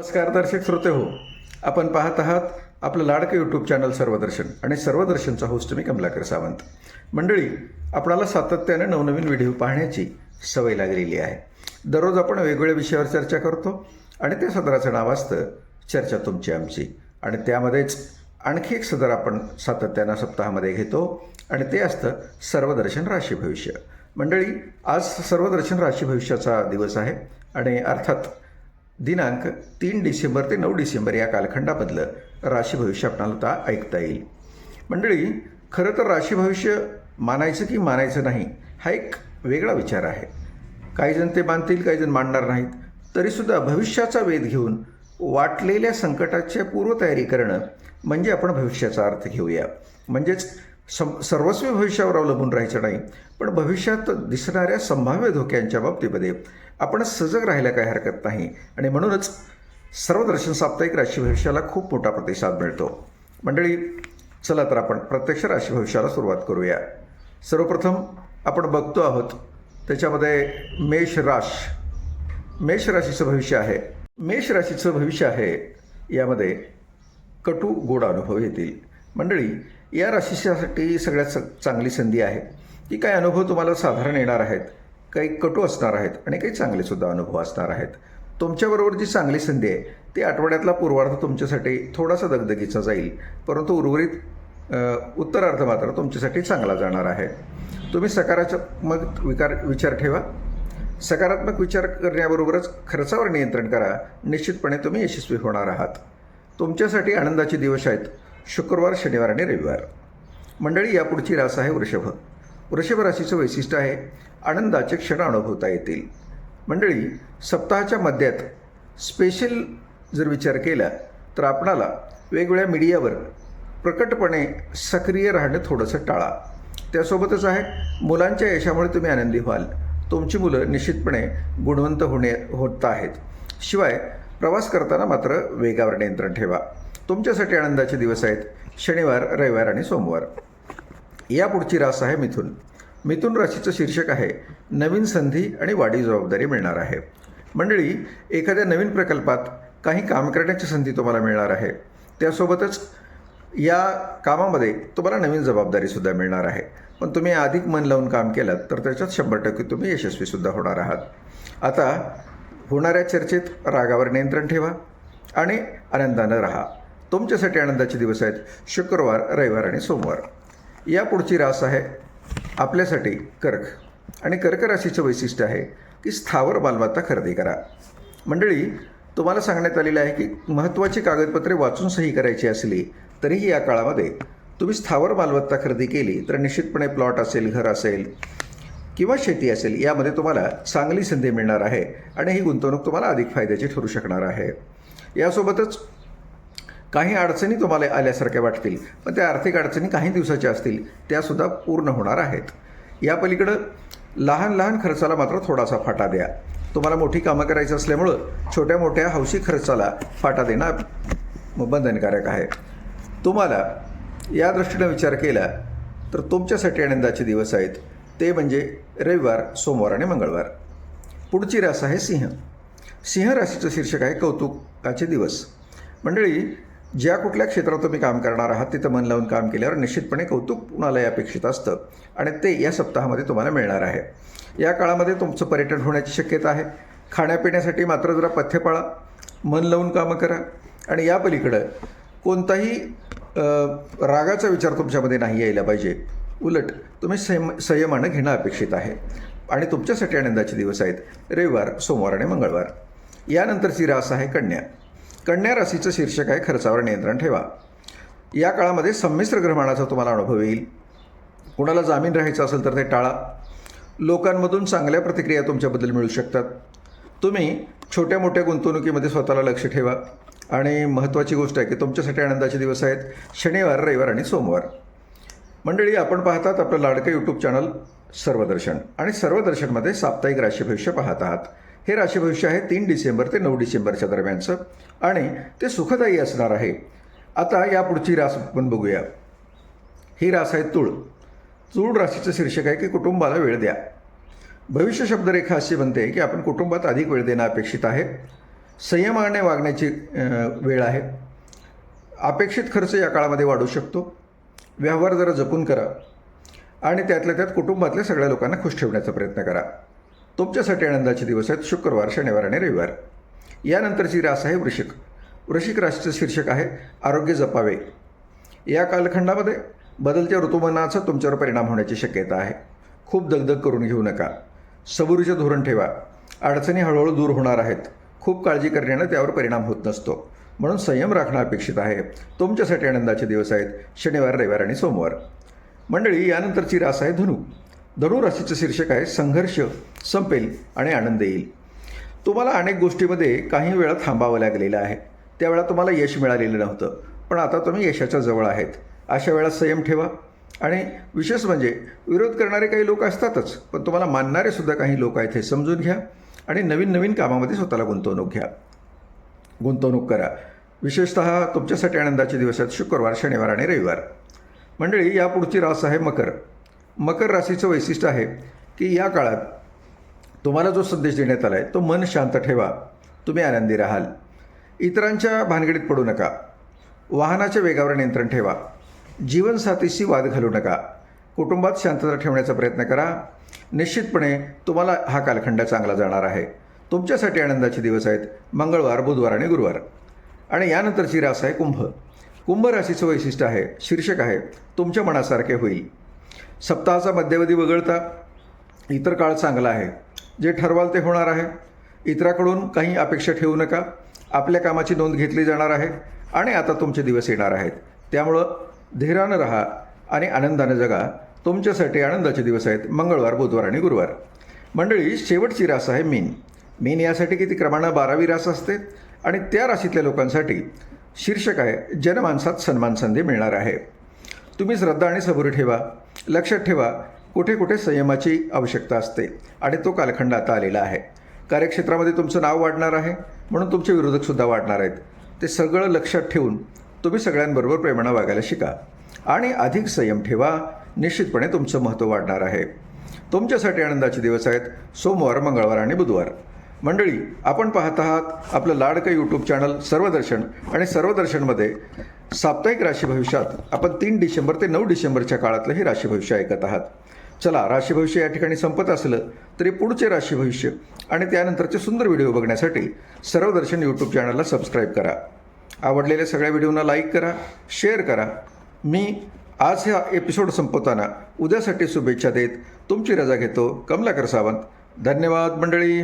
नमस्कार दर्शक श्रोते हो. आपण पाहत आहात आपलं लाडकं यूट्यूब चॅनल सर्वदर्शन आणि सर्वदर्शनचा होस्ट मी कमलाकर सावंत. मंडळी आपणाला सातत्याने नवनवीन व्हिडिओ पाहण्याची सवय लागलेली आहे. दररोज आपण वेगवेगळ्या विषयावर चर्चा करतो आणि त्या सदराचं नाव असतं चर्चा तुमची आमची. आणि त्यामध्येच आणखी एक सदर आपण सातत्यानं सप्ताहामध्ये घेतो आणि ते असतं सर्वदर्शन राशी भविष्य. मंडळी आज सर्वदर्शन राशी भविष्याचा दिवस आहे आणि अर्थात दिनांक तीन डिसेंबर ते नऊ डिसेंबर या कालखंडामधलं राशी भविष्य आपणाला आता ऐकता येईल. मंडळी खरं तर राशी भविष्य मानायचं की मानायचं नाही हा एक वेगळा विचार आहे. काही जण ते मानतील काही जण मानणार नाहीत. तरीसुद्धा भविष्याचा वेध घेऊन वाटलेल्या संकटाच्या पूर्वतयारी करणं म्हणजे आपण भविष्याचा अर्थ घेऊया. म्हणजेच सम सर्वस्वी भविष्यावर अवलंबून राहायचं नाही पण भविष्यात दिसणाऱ्या संभाव्य धोक्यांच्या बाबतीमध्ये आपण सजग राहायला काही हरकत नाही. आणि म्हणूनच सर्वदर्शन साप्ताहिक राशी भविष्याला खूप मोठा प्रतिसाद मिळतो. मंडळी चला तर आपण प्रत्यक्ष राशी भविष्याला सुरुवात करूया. सर्वप्रथम आपण बघतो आहोत त्याच्यामध्ये मेष राश. मेष राशीचं भविष्य आहे. मेष राशीचं भविष्य आहे यामध्ये कटू गोड अनुभव येतील. मंडळी या राशीसाठी सगळ्यात स चांगली संधी आहे. की काय अनुभव तुम्हाला साधारण येणार आहेत? काही कटू असणार आहेत आणि काही चांगलेसुद्धा अनुभव असणार आहेत. तुमच्याबरोबर जी चांगली संधी आहे ती आठवड्यातला पूर्वार्थ तुमच्यासाठी थोडासा दगदगीचा जाईल. परंतु उर्वरित उत्तरार्थ मात्र तुमच्यासाठी चांगला जाणार आहे. तुम्ही सकारात्मक विकार विचार ठेवा. सकारात्मक विचार करण्याबरोबरच खर्चावर नियंत्रण करा. निश्चितपणे तुम्ही यशस्वी होणार आहात. तुमच्यासाठी आनंदाचे दिवस आहेत. शुक्रवार शनिवार आणि रविवार. मंडळी यापुढची रास आहे वृषभ. वृषभ राशीचं वैशिष्ट्य आहे. आनंदाचे क्षण अनुभवता येतील. मंडळी सप्ताहाच्या मध्यात स्पेशल जर विचार केला तर आपणाला वेगवेगळ्या मीडियावर प्रकटपणे सक्रिय राहणं थोडंसं टाळा. त्यासोबतच आहे मुलांच्या यशामुळे तुम्ही आनंदी व्हाल. तुमची मुलं निश्चितपणे गुणवंत होणे होत आहेत. शिवाय प्रवास करताना मात्र वेगावर नियंत्रण ठेवा. तुमच्यासाठी आनंदाचे दिवस आहेत शनिवार रविवार आणि सोमवार. या पुढची रास आहे मिथून. मिथुन राशीचं शीर्षक आहे नवीन संधी आणि वाढीव जबाबदारी मिळणार आहे. मंडळी एखाद्या नवीन प्रकल्पात काही काम करण्याची संधी तुम्हाला मिळणार आहे. त्यासोबतच या कामामध्ये तुम्हाला नवीन जबाबदारीसुद्धा मिळणार आहे. पण तुम्ही अधिक मन लावून काम केलं तर त्याच्यात शंभर टक्के तुम्ही यशस्वीसुद्धा होणार आहात. आता होणाऱ्या चर्चेत रागावर नियंत्रण ठेवा आणि आनंदानं राहा. तुमच्यासाठी आनंदाचे दिवस आहेत शुक्रवार रविवार आणि सोमवार. या पुढची रास आहे आपल्यासाठी कर्क. आणि कर्क राशीचं वैशिष्ट्य आहे की स्थावर मालमत्ता खरेदी करा. मंडळी तुम्हाला सांगण्यात आलेलं आहे की महत्त्वाची कागदपत्रे वाचून सही करायची असली तरीही या काळामध्ये तुम्ही स्थावर मालमत्ता खरेदी केली तर निश्चितपणे प्लॉट असेल घर असेल किंवा शेती असेल यामध्ये तुम्हाला चांगली संधी मिळणार आहे आणि ही गुंतवणूक तुम्हाला अधिक फायद्याची ठरू शकणार आहे. यासोबतच काही अडचणी तुम्हाला आल्यासारख्या वाटतील पण त्या आर्थिक अडचणी काही दिवसाच्या असतील त्यासुद्धा पूर्ण होणार आहेत. या पलीकडं लहान लहान खर्चाला मात्र थोडासा फाटा द्या. तुम्हाला मोठी कामं करायचं असल्यामुळं छोट्या मोठ्या हौशी खर्चाला फाटा देणं बंधनकारक आहे. तुम्हाला या दृष्टीनं विचार केला तर तुमच्यासाठी आनंदाचे दिवस आहेत. ते म्हणजे रविवार सोमवार आणि मंगळवार. पुढची रास आहे सिंह. सिंह राशीचं शीर्षक आहे कौतुकाचे दिवस. मंडळी ज्या कुठल्या क्षेत्रात तुम्ही काम करणार आहात तिथं मन लावून काम केल्यावर निश्चितपणे कौतुक कुणालाही अपेक्षित असतं. आणि ते या सप्ताहामध्ये तुम्हाला मिळणार आहे. या काळामध्ये तुमचं पर्यटन होण्याची शक्यता आहे. खाण्यापिण्यासाठी मात्र जरा पथ्य पाळा. मन लावून कामं करा. आणि या पलीकडं कोणताही रागाचा विचार तुमच्यामध्ये नाही यायला पाहिजे. उलट तुम्ही संयम संयमानं घेणं अपेक्षित आहे. आणि तुमच्यासाठी आनंदाचे दिवस आहेत. रविवार सोमवार आणि मंगळवार. यानंतरची रास आहे कन्या. कन्या राशीचं शीर्षक आहे खर्चावर नियंत्रण ठेवा. या काळामध्ये संमिश्र ग्रहणाचा तुम्हाला अनुभव येईल. कुणाला जामीन राहायचं असेल तर ते टाळा. लोकांमधून चांगल्या प्रतिक्रिया तुमच्याबद्दल मिळू शकतात. तुम्ही छोट्या मोठ्या गुंतवणुकीमध्ये स्वतःला लक्ष ठेवा. आणि महत्त्वाची गोष्ट आहे की तुमच्यासाठी आनंदाचे दिवस आहेत शनिवार रविवार आणि सोमवार. मंडळी आपण पाहतात आपलं लाडकं यूट्यूब चॅनल सर्वदर्शन. आणि सर्वदर्शनमध्ये साप्ताहिक राशी भविष्य पाहत आहात. हे राशी भविष्य आहे तीन डिसेंबर ते नऊ डिसेंबरच्या दरम्यानचं. आणि ते सुखदायी असणार आहे. आता या पुढची रास आपण बघूया. ही रास आहे तुळ. तूळ राशीचं शीर्षक आहे की कुटुंबाला वेळ द्या. भविष्य शब्दरेखा अशी म्हणते की आपण कुटुंबात अधिक वेळ देणं अपेक्षित आहे. संयमाने वागण्याची वेळ आहे. अपेक्षित खर्च या काळामध्ये वाढू शकतो. व्यवहार जरा जपून करा. आणि त्यातल्या त्यात कुटुंबातल्या सगळ्या लोकांना खुश ठेवण्याचा प्रयत्न करा. तुमच्यासाठी आनंदाचे दिवस आहेत. शुक्रवार शनिवार आणि रविवार. यानंतरची रास आहे वृषिक वृशिक राशीचं शीर्षक आहे आरोग्य जपावे. या कालखंडामध्ये बदलत्या ऋतुमानाचा तुमच्यावर परिणाम होण्याची शक्यता आहे. खूप दगदग करून घेऊ नका. सबुरीचे धोरण ठेवा. अडचणी हळूहळू दूर होणार आहेत. खूप काळजी करण्यानं त्यावर परिणाम होत नसतो. म्हणून संयम राखणं अपेक्षित आहे. तुमच्यासाठी आनंदाचे दिवस आहेत. शनिवार रविवार आणि सोमवार. मंडळी यानंतरची रास आहे धनु. धनुराशीचं शीर्षक आहे संघर्ष संपेल आणि आनंद येईल. तुम्हाला अनेक गोष्टीमध्ये काही वेळा थांबावं लागलेलं आहे. त्यावेळा तुम्हाला यश मिळालेलं नव्हतं. पण आता तुम्ही यशाच्या जवळ आहेत. अशा वेळा संयम ठेवा. आणि विशेष म्हणजे विरोध करणारे काही लोक असतातच पण तुम्हाला मानणारे सुद्धा काही लोक आहेत हे समजून घ्या आणि नवीन नवीन कामामध्ये स्वतःला गुंतवणूक घ्या. गुंतवणूक करा. विशेषतः तुमच्यासाठी आनंदाचे दिवस आहेत शुक्रवार शनिवार आणि रविवार. मंडळी यापुढची रास आहे मकर. मकर राशीचं वैशिष्ट्य आहे की या काळात तुम्हाला जो संदेश देण्यात आला आहे तो मन शांत ठेवा. तुम्ही आनंदी राहाल. इतरांच्या भानगडीत पडू नका. वाहनाच्या वेगावर नियंत्रण ठेवा. जीवनसाथीशी वाद घालू नका. कुटुंबात शांतता ठेवण्याचा प्रयत्न करा. निश्चितपणे तुम्हाला हा कालखंड चांगला जाणार आहे. तुमच्यासाठी आनंदाचे दिवस आहेत. मंगळवार बुधवार आणि गुरुवार. आणि यानंतरची रास आहे कुंभ. कुंभ राशीचं वैशिष्ट्य आहे शीर्षक आहे तुमच्या मनासारखे होईल. सप्ताहाचा मध्यवधी वगळता इतर काळ चांगला आहे. जे ठरवाल ते होणार आहे. इतराकडून काही अपेक्षा ठेवू नका. आपल्या कामाची नोंद घेतली जाणार आहे आणि आता तुमचे दिवस येणार आहेत. त्यामुळं धीरानं राहा आणि आनंदानं जगा. तुमच्यासाठी आनंदाचे दिवस आहेत. मंगळवार बुधवार आणि गुरुवार. मंडळी शेवटची रास आहे मीन. मीन यासाठी किती क्रमानं बारावी रास असते? आणि त्या राशीतल्या लोकांसाठी शीर्षक आहे जनमानसात सन्मान संधी मिळणार आहे. तुम्ही श्रद्धा आणि सबुरी ठेवा. लक्षात ठेवा कुठे कुठे संयमाची आवश्यकता असते आणि तो कालखंड आता आलेला आहे. कार्यक्षेत्रामध्ये तुमचं नाव वाढणार आहे म्हणून तुमचे विरोधकसुद्धा वाढणार आहेत. ते सगळं लक्षात ठेवून तुम्ही सगळ्यांबरोबर प्रेमानं वागायला शिका. आणि अधिक संयम ठेवा निश्चितपणे तुमचं महत्त्व वाढणार आहे. तुमच्यासाठी आनंदाचे दिवस आहेत सोमवार मंगळवार आणि बुधवार. मंडळी आपण पाहत आहात आपलं लाडकं यूट्यूब चॅनल सर्वदर्शन आणि सर्वदर्शनमध्ये साप्ताहिक राशी भविष्यात आपण तीन डिसेंबर ते नऊ डिसेंबरच्या काळातलं हे राशी भविष्य ऐकत आहात. चला राशी भविष्य या ठिकाणी संपत असलं तरी पुढचे राशी भविष्य आणि त्यानंतरचे सुंदर व्हिडिओ बघण्यासाठी सर्वदर्शन यूट्यूब चॅनलला सबस्क्राईब करा. आवडलेल्या सगळ्या व्हिडिओना लाईक करा शेअर करा. मी आज हा एपिसोड संपवताना उद्यासाठी शुभेच्छा देत तुमची रजा घेतो कमलाकर सावंत. धन्यवाद मंडळी.